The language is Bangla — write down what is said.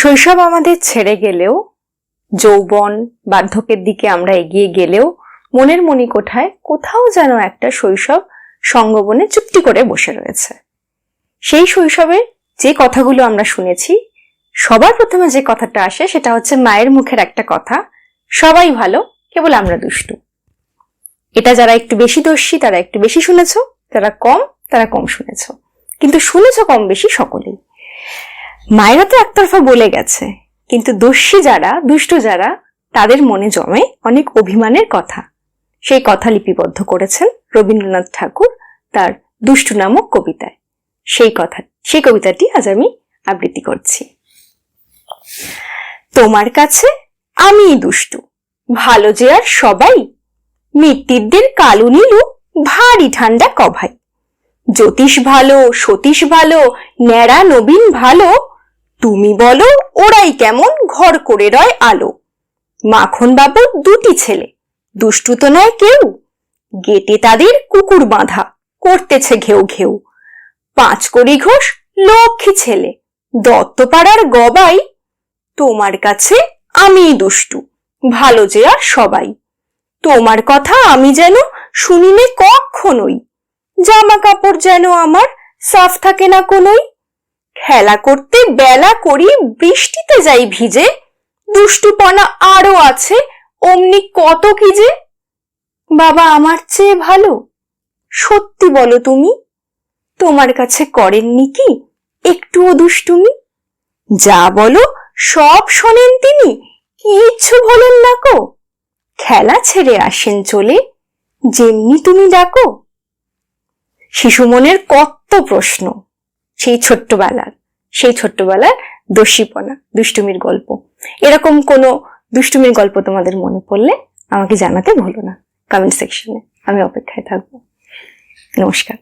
শৈশব আমাদের ছেড়ে গেলেও, যৌবন বার্ধক্যের দিকে আমরা এগিয়ে গেলেও, মনের মণিকোঠায় কোথাও যেন একটা শৈশব সঙ্গবনে চুপটি করে বসে রয়েছে। সেই শৈশবের যে কথাগুলো আমরা শুনেছি, সবার প্রথমে যে কথাটা আসে সেটা হচ্ছে মায়ের মুখের একটা কথা, সবাই ভালো, কেবল আমরা দুষ্টু। এটা যারা একটু বেশি দোষী তারা একটু বেশি শুনেছ, যারা কম, তারা কম শুনেছ। কিন্তু শুনেছ কম বেশি সকলেই। মায়েরা তো একতরফা বলে গেছে, কিন্তু দোষী যারা, দুষ্ট যারা, তাদের মনে জমে অনেক অভিমানের কথা। সেই কথা লিপিবদ্ধ করেছেন রবীন্দ্রনাথ ঠাকুর তার দুষ্টু নামক কবিতায়। সেই কথা, সেই কবিতাটি আজ আমি আবৃত্তি করছি। তোমার কাছে আমিই দুষ্টু, ভালো যে আর সবাই মৃত্যুদের কালু নীলু, ভারী ঠান্ডা কভাই। জ্যোতিষ ভালো, সতীশ ভালো, ন্যাড়া নবীন ভালো তুমি বলো, ওরাই কেমন ঘর করে রয় আলো। মাখন বাবুর দুটি ছেলে, দুষ্টু তো নয় কেউ। গেটে তাদের কুকুর বাঁধা, করতেছে ঘেউ ঘেউ। পাঁচ কড়ি ঘোষ লক্ষ্মী ছেলে, দত্তপাড়ার গবাই। তোমার কাছে আমিই দুষ্টু, ভালো যে আর সবাই। তোমার কথা আমি যেন শুনিলে কখনোই জামা কাপড় যেন আমার সাফ থাকে না কোনোই। খেলা করতে বেলা করি বৃষ্টিতে যাই ভিজে। দুষ্টুপনা আরও আছে, অমনি কত কি যে। বাবা, আমার চেয়ে ভালো? সত্যি বলো তুমি, তোমার কাছে করেননি কি একটুও দুষ্টুমি? যা বলো, সব শোনেন তিনি, কিচ্ছু বলেন না কো। খেলা ছেড়ে আসেন চলে, যেমনি তুমি ডাকো। শিশু মনের কত প্রশ্ন। সেই ছোট্টবেলার সেই ছোট্টবেলার দোষীপনা, দুষ্টুমির গল্প। এরকম কোনো দুষ্টুমির গল্প তোমাদের মনে পড়লে আমাকে জানাতে ভুলো না। কমেন্ট সেকশনে আমি অপেক্ষায় থাকব। নমস্কার।